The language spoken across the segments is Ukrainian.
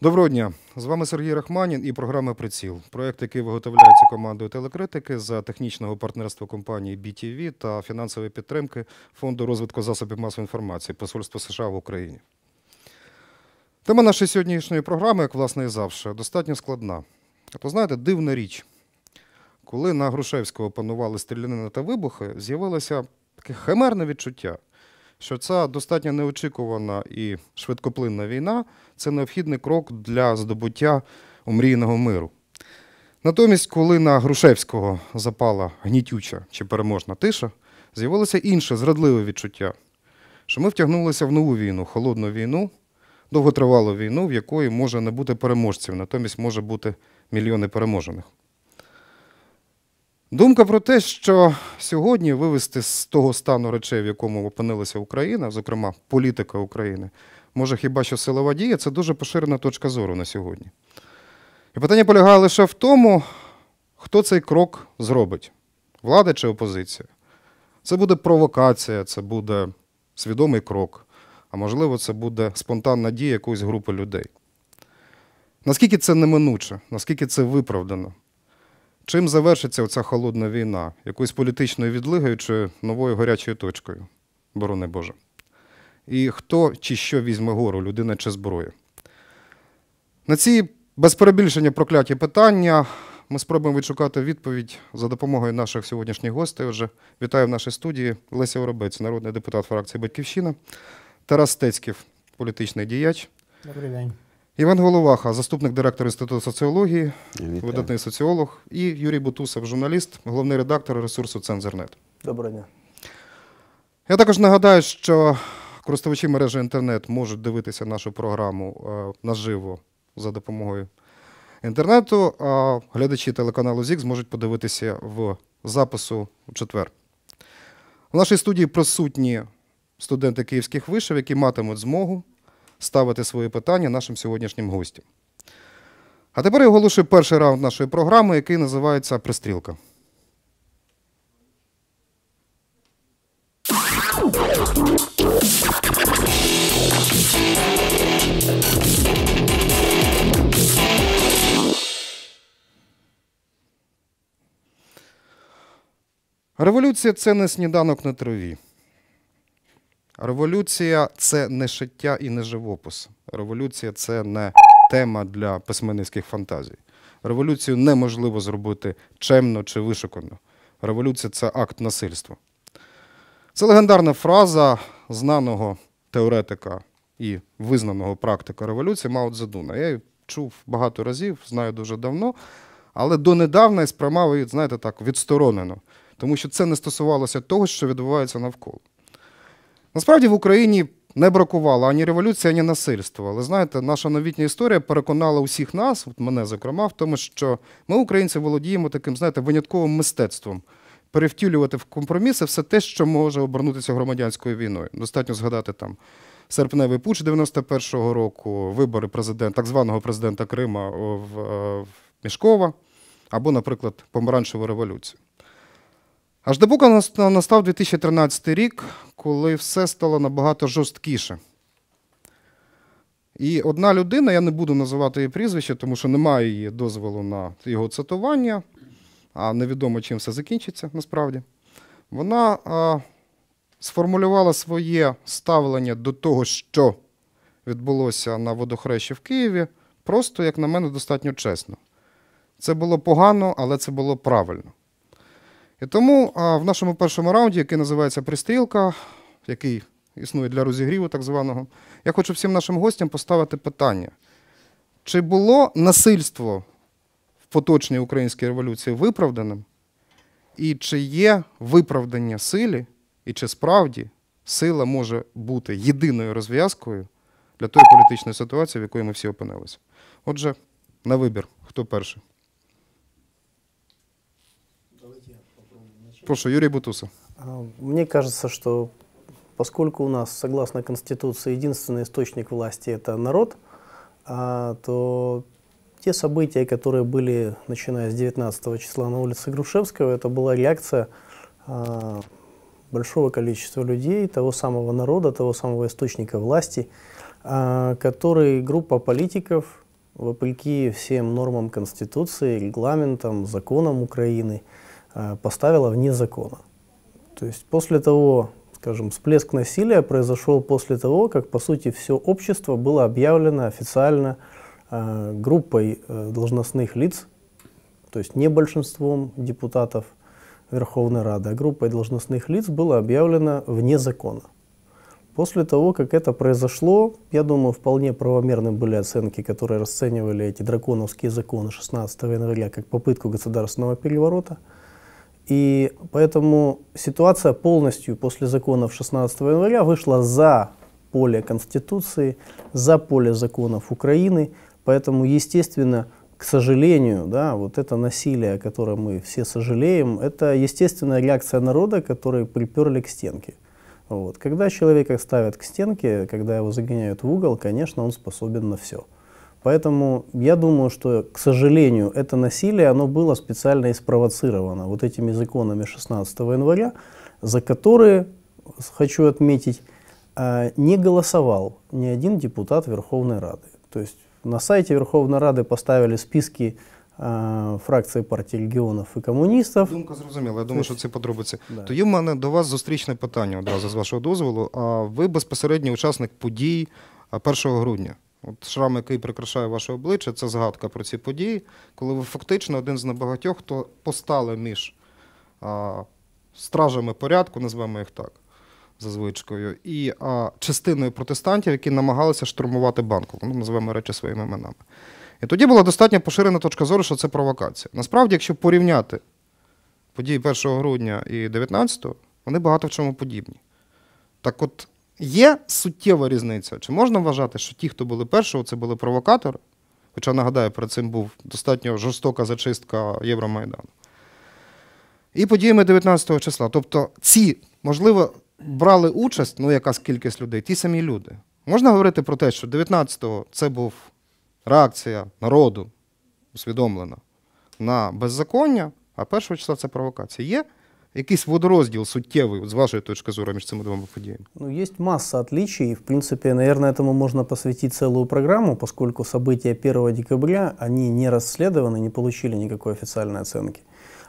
Доброго дня. З вами Сергій Рахманін і програма Приціл. Проект, який виготовляється командою телекритики за технічного партнерства компанії BTV та фінансової підтримки Фонду розвитку засобів масової інформації Посольства США в Україні. Тема нашої сьогоднішньої програми, як власне і завжди, достатньо складна. А То знаєте, дивна річ. Коли на Грушевського панували стрілянина та вибухи, з'явилося таке химерне відчуття, що ця достатньо неочікувана і швидкоплинна війна це необхідний крок для здобуття омрійного миру. Натомість, коли на Грушевського запала гнітюча чи переможна тиша, з'явилося інше зрадливе відчуття, що ми втягнулися в нову війну, холодну війну, довготривалу війну, в якої може не бути переможців, натомість може бути мільйони переможених. Думка про те, що сьогодні вивести з того стану речей, в якому опинилася Україна, зокрема політика України, може хіба що силова дія, це дуже поширена точка зору на сьогодні. І питання полягає лише в тому, хто цей крок зробить: влада чи опозиція. Це буде провокація, це буде свідомий крок, можливо, це буде спонтанна дія якоїсь групи людей. Наскільки це неминуче, наскільки це виправдано? Чим завершиться оця холодна війна? Якоюсь політичною відлигою чи новою гарячою точкою? Борони Боже. І хто чи що візьме гору, людина чи зброя? На ці без перебільшення прокляті питання ми спробуємо відшукати відповідь за допомогою наших сьогоднішніх гостей. Отже, вітаю в нашій студії Леся Воробець, народний депутат фракції Батьківщина, Тарас Стецьків, політичний діяч. Добрий день. Іван Головаха, заступник директора Інституту соціології, Вітаю. видатний соціолог, і Юрій Бутусов, журналіст, головний редактор ресурсу Цензорнет. Доброго дня. Я також нагадаю, що користувачі мережі інтернет можуть дивитися нашу програму е, наживо за допомогою інтернету, а глядачі телеканалу ЗІК зможуть подивитися в запису у четвер. В нашій студії присутні студенти київських вишів, які матимуть змогу ставити свої питання нашим сьогоднішнім гостям. А тепер я оголошую перший раунд нашої програми, який називається Пристрілка. Революція це не сніданок на траві. Революція це не шиття і не живопис. Революція це не тема для письменницьких фантазій. Революцію неможливо зробити чемно чи вишукано. Революція це акт насильства. Це легендарна фраза знаного теоретика і визнаного практика революції Мао Цзедуна. Я її чув багато разів, знаю дуже давно, але донедавна і сприймав її, знаєте, так, відсторонено, тому що це не стосувалося того, що відбувається навколо. Насправді в Україні не бракувало ані революції, ані насильства. Але знаєте, наша новітня історія переконала усіх нас, от мене зокрема, в тому, що ми, українці, володіємо таким, знаєте, винятковим мистецтвом перевтілювати в компроміси все те, що може обернутися громадянською війною. Достатньо згадати там серпневий пуч 91-го року, вибори президента, так званого президента Крима в, е, в Мішкова, або, наприклад, помаранчеву революцію. Аж поки настав 2013 рік, коли все стало набагато жорсткіше. І одна людина, я не буду називати її прізвище, тому що немає її дозволу на його цитування, а невідомо, чим все закінчиться насправді. Вона а, сформулювала своє ставлення до того, що відбулося на водохрещі в Києві, просто, як на мене, достатньо чесно. Це було погано, але це було правильно. І тому в нашому першому раунді, який називається Пристрілка, який існує для розігріву так званого, я хочу всім нашим гостям поставити питання: чи було насильство в поточній українській революції виправданим? І чи є виправдання силі, і чи справді сила може бути єдиною розв'язкою для тої політичної ситуації, в якої ми всі опинилися? Отже, на вибір, хто перший? Прошу, Юрий Бутусов. А, Мне кажется, что поскольку у нас, согласно Конституции, единственный источник власти – это народ, а, то те события, которые были, начиная с 19 числа на улице Грушевского, это была реакция а, большого количества людей, того самого народа, того самого источника власти, который группа политиков, вопреки всем нормам Конституции, регламентам, законам Украины, поставила вне закона. То есть после того, скажем, всплеск насилия произошел после того, как, по сути, все общество было объявлено официально э, группой э, должностных лиц, то есть не большинством депутатов Верховной Рады, а группой должностных лиц было объявлено вне закона. После того, как это произошло, я думаю, вполне правомерны были оценки, которые расценивали эти драконовские законы 16 января как попытку государственного переворота – и поэтому ситуация полностью после законов 16 января вышла за поле Конституции, за поле законов Украины. Поэтому, естественно, к сожалению, да, вот это насилие, о котором мы все сожалеем, это естественная реакция народа, который приперли к стенке. Вот. Когда человека ставят к стенке, когда его загоняют в угол, конечно, он способен на все. Поэтому я думаю, что, к сожалению, это насилие, оно было специально и спровоцировано вот этими законами 16 января, за которые, хочу отметить, а, не голосовал ни один депутат Верховной Рады. То есть на сайте Верховной Рады поставили списки а, фракції партії регіонів і комуністів. Думка зрозуміла. Я думаю, що це подробиці. Да. Тоді в мене до вас зустрічне питання одразу з вашого дозволу. А ви безпосередній учасник подій 1 грудня. От шрам, який прикрашає ваше обличчя, це згадка про ці події, коли ви фактично один з небагатьох, хто постали між а, стражами порядку, назвемо їх так, за звичкою, і а, частиною протестантів, які намагалися штурмувати банку. Ну, називаємо речі своїми іменами. І тоді була достатньо поширена точка зору, що це провокація. Насправді, якщо порівняти події 1 грудня і 19, вони багато в чому подібні. Так от. Є суттєва різниця. Чи можна вважати, що ті, хто були першого, це були провокатори? Хоча, нагадаю, перед цим був достатньо жорстока зачистка Євромайдану. І подіями 19 числа. Тобто ці, можливо, брали участь, ну, якась кількість людей, ті самі люди. Можна говорити про те, що 19-го це був реакція народу усвідомлена на беззаконня, а 1 числа це провокація. Є якийсь водорозділ суттєвий, з вашей точки зрения между этими двумя подіями? Ну, есть масса отличий. В принципе, наверное, этому можно посвятить целую программу, поскольку события 1 декабря, они не расследованы, не получили никакой официальной оценки.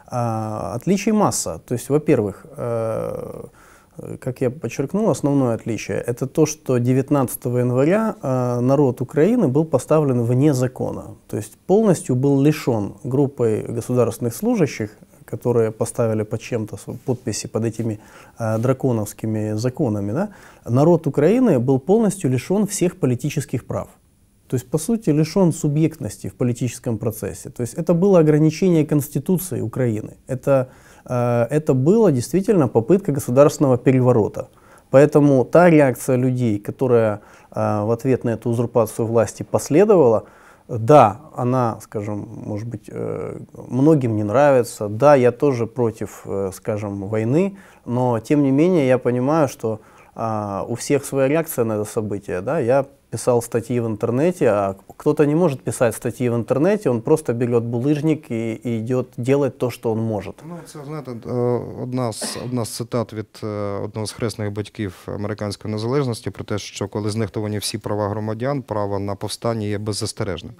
А, отличий масса. То есть, во-первых, э, как я подчеркнул, основное отличие – это то, что 19 января э, народ Украины был поставлен вне закона. То есть полностью был лишен группой государственных служащих которые поставили под чем-то подписи под этими э, драконовскими законами, да, народ Украины был полностью лишен всех политических прав. То есть, по сути, лишен субъектности в политическом процессе. То есть, это было ограничение Конституции Украины. Это, э, это было действительно попытка государственного переворота. Поэтому та реакция людей, которая э, в ответ на эту узурпацию власти последовала, да, она, скажем, может быть, э, многим не нравится. Да, я тоже против, э, скажем, войны, но тем не менее я понимаю, что а, у всех своя реакция на это событие. Да? Я писал статьи в интернете, а кто-то не может писать статьи в интернете, он просто берет булыжник и, и идет делать то, что он может. Ну, це знаєте, одна з одна з цитат від одного з хресних батьків американської незалежності про те, що коли знехтовані всі права громадян, право на повстання є беззастережним.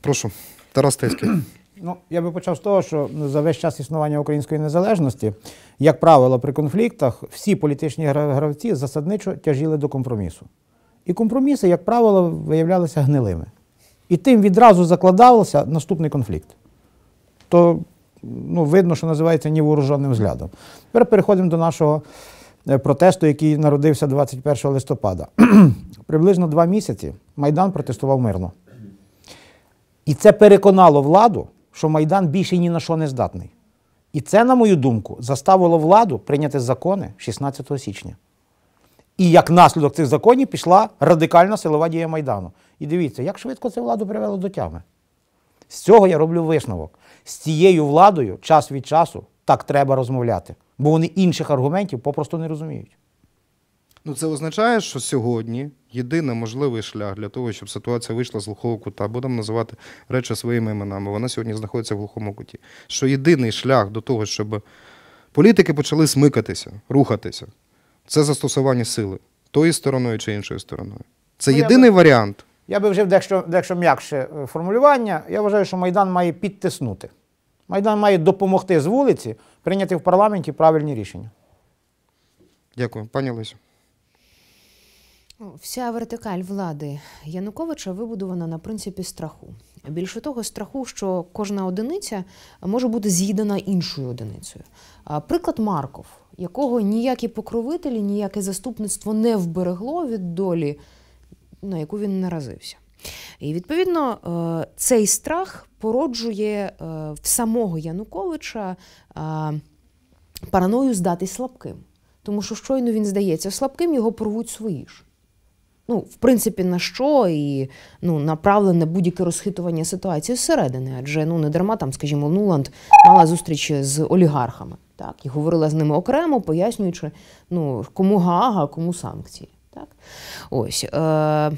Прошу, Тарас Тецький. Ну, я би почав з того, що за весь час існування української незалежності, як правило, при конфліктах всі політичні гравці засадничо тяжіли до компромісу. І компроміси, як правило, виявлялися гнилими. І тим відразу закладався наступний конфлікт. То ну, видно, що називається невооруженим взглядом. Тепер переходимо до нашого е, протесту, який народився 21 листопада. Приблизно два місяці Майдан протестував мирно. І це переконало владу, що Майдан більше ні на що не здатний. І це, на мою думку, заставило владу прийняти закони 16 січня. І як наслідок цих законів пішла радикальна силова дія Майдану. І дивіться, як швидко це владу привело до тями. З цього я роблю висновок. З цією владою час від часу так треба розмовляти, бо вони інших аргументів попросту не розуміють. Ну, це означає, що сьогодні єдиний можливий шлях для того, щоб ситуація вийшла з глухого кута, будемо називати речі своїми іменами. Вона сьогодні знаходиться в глухому куті. Що єдиний шлях до того, щоб політики почали смикатися, рухатися, це застосування сили тої стороною чи іншою стороною. Це Ну, я єдиний варіант. Я би вжив дещо, дещо м'якше е, формулювання. Я вважаю, що Майдан має підтиснути. Майдан має допомогти з вулиці прийняти в парламенті правильні рішення. Дякую, пані Лесю. Ну, Вся вертикаль влади Януковича вибудована на принципі страху. Більше того, страху, що кожна одиниця може бути з'їдена іншою одиницею. Приклад Марков, якого ніякі покровителі, ніяке заступництво не вберегло від долі, на яку він наразився. І відповідно е, цей страх породжує е, в самого Януковича е, параною здатись слабким. Тому що щойно він здається слабким, його порвуть свої ж. Ну, в принципі, на що і ну, направлене будь-яке розхитування ситуації зсередини. Адже ну, не дарма там, скажімо, Нуланд мала зустріч з олігархами, так, і говорила з ними окремо, пояснюючи, ну, кому Гаага, кому санкції. Так? Ось. Е-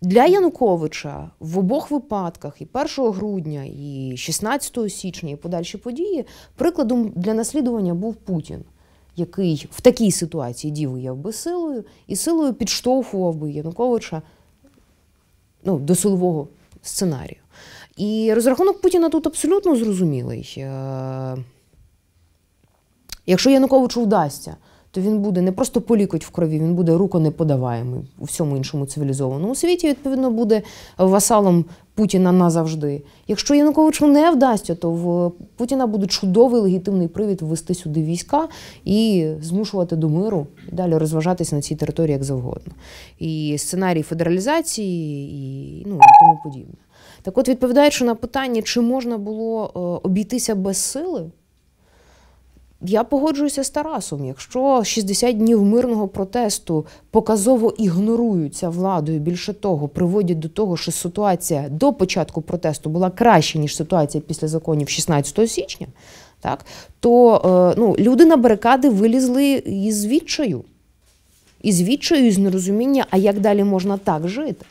для Януковича в обох випадках, і 1 грудня, і 16 січня, і подальші події, прикладом для наслідування був Путін, який в такій ситуації діяв би силою і силою підштовхував би Януковича ну, до силового сценарію. І розрахунок Путіна тут абсолютно зрозумілий. Е, Якщо Януковичу вдасться, то він буде не просто полікоть в крові, він буде руконеподаваємий у всьому іншому цивілізованому світі. Відповідно, буде васалом Путіна назавжди. Якщо Януковичу не вдасться, то в Путіна буде чудовий легітимний привід ввести сюди війська і змушувати до миру і далі розважатися на цій території як завгодно. І сценарій федералізації, і ну і тому подібне. Так, от, відповідаючи на питання, чи можна було е, обійтися без сили. Я погоджуюся з Тарасом. Якщо 60 днів мирного протесту показово ігноруються владою, більше того, приводять до того, що ситуація до початку протесту була краща, ніж ситуація після законів 16 січня, так, то е, ну, люди на барикади вилізли із відчаю. Із відчаю, із нерозуміння, а як далі можна так жити.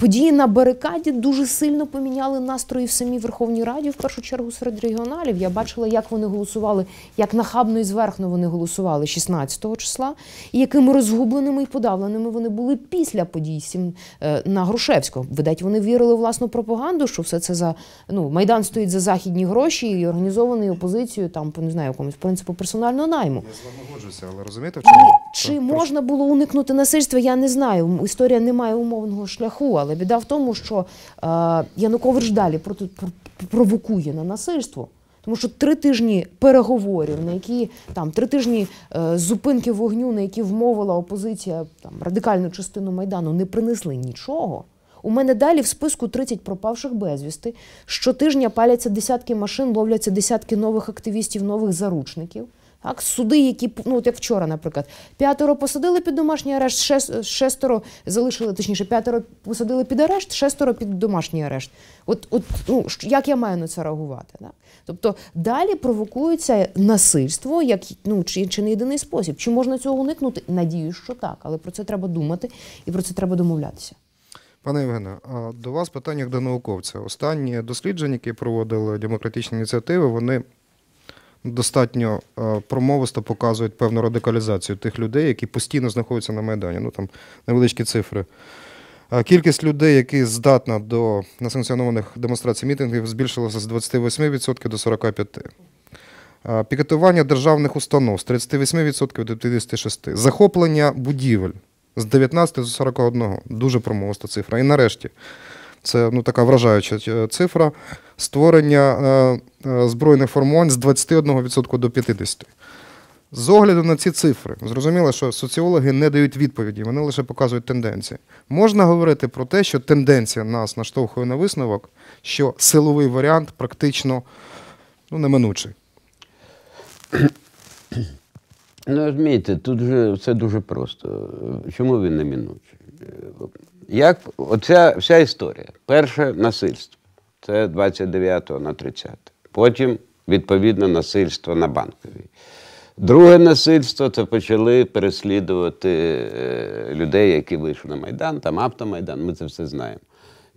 Події на барикаді дуже сильно поміняли настрої в самій Верховній Раді, в першу чергу серед регіоналів. Я бачила, як вони голосували, як нахабно і зверхно вони голосували 16 числа, і якими розгубленими і подавленими вони були після подій сім- е, на Грушевського. Видать, вони вірили в власну пропаганду, що все це за ну майдан стоїть за західні гроші і організований опозицією, там по не знаю, якомусь принципу персонального найму. Я з вами погоджуюся, але розумієте, в чому? чи можна було уникнути насильства, я не знаю. Історія не має умовного шляху, але біда в тому, що е, Янукович далі проти, провокує на насильство. Тому що три тижні переговорів, на які там три тижні е, зупинки вогню, на які вмовила опозиція там радикальну частину майдану, не принесли нічого. У мене далі в списку 30 пропавших безвісти. Щотижня паляться десятки машин, ловляться десятки нових активістів, нових заручників. Так, суди, які ну от як вчора, наприклад, п'ятеро посадили під домашній арешт, шес- шестеро залишили, точніше, п'ятеро посадили під арешт, шестеро під домашній арешт. От, от ну як я маю на це реагувати? Так? Тобто далі провокується насильство, як ну чи, чи не єдиний спосіб. Чи можна цього уникнути? Надіюсь, що так, але про це треба думати і про це треба домовлятися. Пане Євгене, а до вас питання як до науковця. Останні дослідження, які проводили демократичні ініціативи, вони достатньо е, промовисто показують певну радикалізацію тих людей, які постійно знаходяться на Майдані. Ну там невеличкі цифри. Е, Кількість людей, які здатна до несанкціонованих демонстрацій мітингів, збільшилася з 28% до 45%. Е, Пікетування державних установ з 38% до 56%. Захоплення будівель з 19 до 41. Дуже промовиста цифра. І нарешті, це ну, така вражаюча е, цифра. Створення е, е, збройних формувань з 21% до 50%. З огляду на ці цифри, зрозуміло, що соціологи не дають відповіді, вони лише показують тенденції. Можна говорити про те, що тенденція нас наштовхує на висновок, що силовий варіант практично ну, неминучий. Ну, розумієте, тут же все дуже просто. Чому він не минучий? Як оця вся історія. Перше насильство. Це 29 на 30. Потім, відповідно, насильство на банковій. Друге насильство це почали переслідувати е, людей, які вийшли на Майдан, там автомайдан, ми це все знаємо.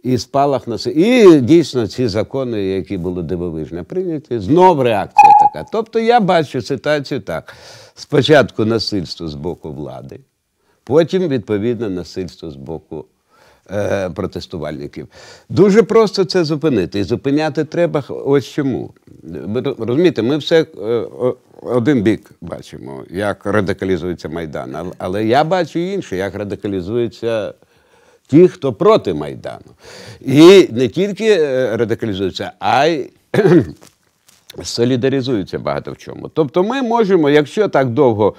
І спалах на І дійсно ці закони, які були дивовижно прийняті, знов реакція така. Тобто я бачу ситуацію так: спочатку насильство з боку влади, потім, відповідно, насильство з боку е, протестувальників. Дуже просто це зупинити. І зупиняти треба ось чому. Ви розумієте, ми все е, один бік бачимо, як радикалізується Майдан. Але- Але я бачу інше, як радикалізується ті, хто проти Майдану. І не тільки е, радикалізуються, а й солідаризуються багато в чому. Тобто ми можемо, якщо так довго.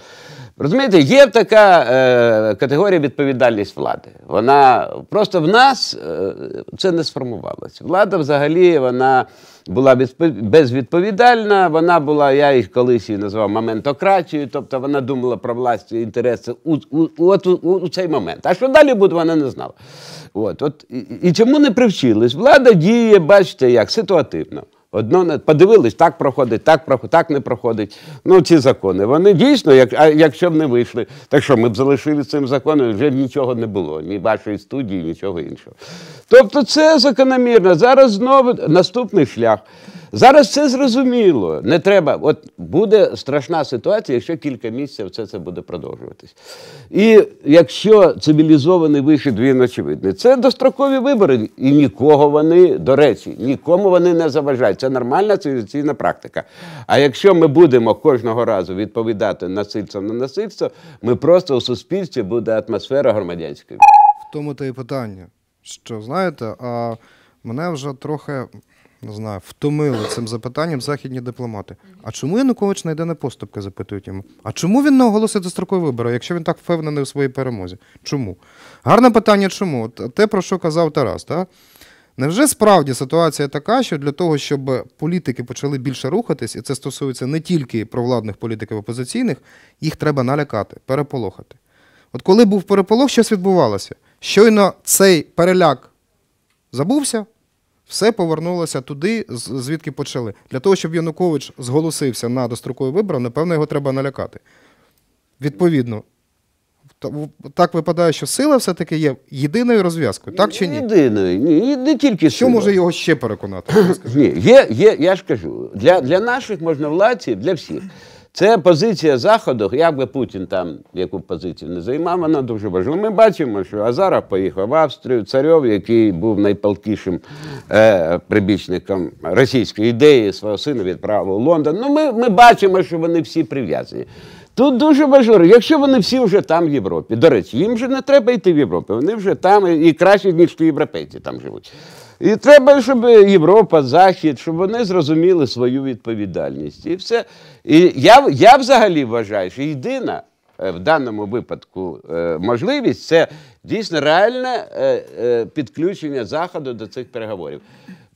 Розумієте, є така е, категорія відповідальність влади. Вона просто в нас е, це не сформувалося. Влада взагалі вона була відпо- безвідповідальна, вона була, я їх колись її назвав моментократією, тобто вона думала про власні інтереси у, у, от у, у цей момент. А що далі буде, вона не знала. От, от, і, і чому не привчились? Влада діє, бачите, як ситуативно. Одно подивились, так проходить, так проходить, так не проходить. Ну, ці закони. Вони дійсно, як, а якщо б не вийшли, так що ми б залишили цим законом, вже б нічого не було, ні вашої студії, нічого іншого. Тобто це закономірно. Зараз знову наступний шлях. Зараз все зрозуміло. Не треба. От буде страшна ситуація, якщо кілька місяців все це буде продовжуватись. І якщо цивілізований вихід він очевидний, це дострокові вибори, і нікого вони, до речі, нікому вони не заважають. Це нормальна цивілізаційна практика. А якщо ми будемо кожного разу відповідати насильством на насильство, ми просто у суспільстві буде атмосфера громадянської. В тому то і питання, що знаєте, а мене вже трохи не знаю, втомили цим запитанням західні дипломати. А чому Янукович не йде на поступки, запитують йому. А чому він не оголосить дострокові вибори, якщо він так впевнений у своїй перемозі? Чому? Гарне питання, чому? От те, про що казав Тарас, так? Невже справді ситуація така, що для того, щоб політики почали більше рухатись, і це стосується не тільки провладних політиків опозиційних, їх треба налякати, переполохати. От коли був переполох, щось відбувалося. Щойно цей переляк забувся, все повернулося туди, звідки почали. Для того, щоб Янукович зголосився на дострокові вибори, напевно, його треба налякати. Відповідно, так випадає, що сила все-таки є єдиною розв'язкою, так чи ні? Єдиною. Ні, не тільки Що може його ще переконати? Ні, є, є, я ж кажу, для, для наших можновладців, для всіх. Це позиція Заходу, як би Путін там яку позицію не займав, вона дуже важлива. Ми бачимо, що Азаров поїхав в Австрію, Царьов, який був найпалкішим е, прибічником російської ідеї, свого сина відправив у Лондон. Ну, ми, ми бачимо, що вони всі прив'язані. Тут дуже важливо, якщо вони всі вже там в Європі. До речі, їм вже не треба йти в Європу, вони вже там і краще, ніж ті європейці там живуть. І треба, щоб Європа, Захід, щоб вони зрозуміли свою відповідальність. І все. І я, я взагалі вважаю, що єдина е, в даному випадку е, можливість це дійсно реальне е, підключення Заходу до цих переговорів.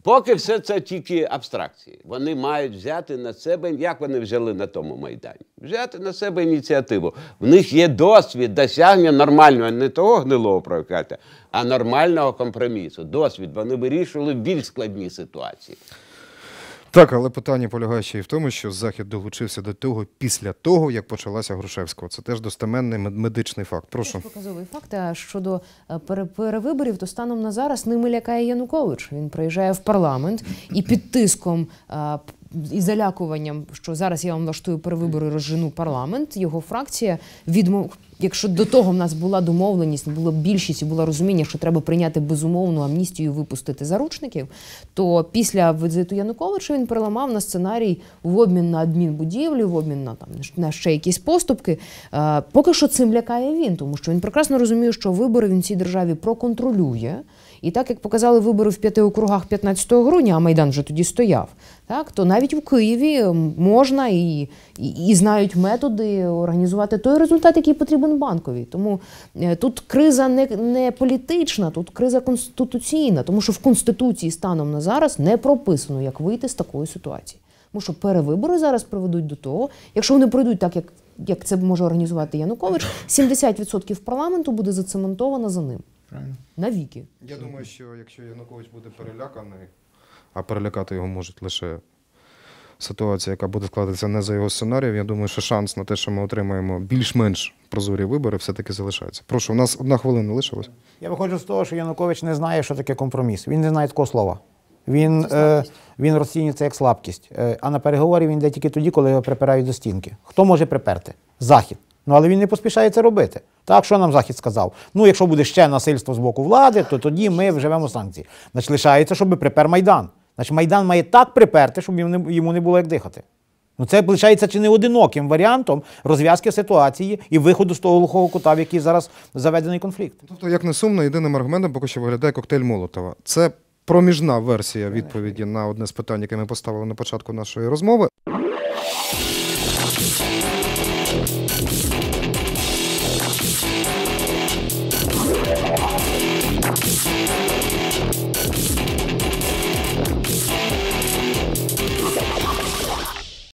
Поки все це тільки абстракції. Вони мають взяти на себе, як вони взяли на тому майдані, взяти на себе ініціативу. В них є досвід досягнення нормального, не того гнилого провокатора, а нормального компромісу. Досвід. Вони вирішували більш складні ситуації. Так, але питання полягає ще й в тому, що Захід долучився до того після того, як почалася Грушевського. Це теж достеменний мед- медичний факт. Прошу. Показовий факт. А щодо е, перевиборів, то станом на зараз ними лякає Янукович. Він приїжджає в парламент і під тиском п- і залякуванням, що зараз я вам влаштую перевибори, розжену парламент. Його фракція відмов. Якщо до того в нас була домовленість, була більшість і було розуміння, що треба прийняти безумовну амністію, випустити заручників, то після візиту Януковича він переламав на сценарій в обмін на адмінбудівлі, в обмін на там на ще якісь поступки. Е, поки що цим лякає він, тому що він прекрасно розуміє, що вибори він цій державі проконтролює. І так як показали вибори в п'яти округах 15 грудня, а Майдан вже тоді стояв, так то навіть у Києві можна і, і, і знають методи організувати той результат, який потрібен банкові. Тому е, тут криза не, не політична, тут криза конституційна, тому що в конституції станом на зараз не прописано, як вийти з такої ситуації. Тому що перевибори зараз приведуть до того, якщо вони пройдуть так, як, як це може організувати Янукович, 70% парламенту буде зацементовано за ним. Правильно. Навіки. Я думаю, що якщо Янукович буде переляканий, а перелякати його можуть лише ситуація, яка буде складатися не за його сценарієм, я думаю, що шанс на те, що ми отримаємо більш-менш прозорі вибори, все-таки залишається. Прошу, у нас одна хвилина лишилась. Я виходжу з того, що Янукович не знає, що таке компроміс. Він не знає такого слова. Він, е, він розцінює це як слабкість. Е, а на переговорі він йде тільки тоді, коли його припирають до стінки. Хто може приперти? Захід. Ну але він не поспішає це робити. Так, що нам Захід сказав? Ну, якщо буде ще насильство з боку влади, то тоді ми вживемо санкції. Значить, лишається, щоб припер Майдан. Значить, Майдан має так приперти, щоб йому не, було як дихати. Ну, це виходить чи не одиноким варіантом розв'язки ситуації і виходу з того глухого кута, в який зараз заведений конфлікт. Тобто, як не сумно, єдиним аргументом поки що виглядає коктейль Молотова. Це проміжна версія відповіді на одне з питань, яке ми поставили на початку нашої розмови.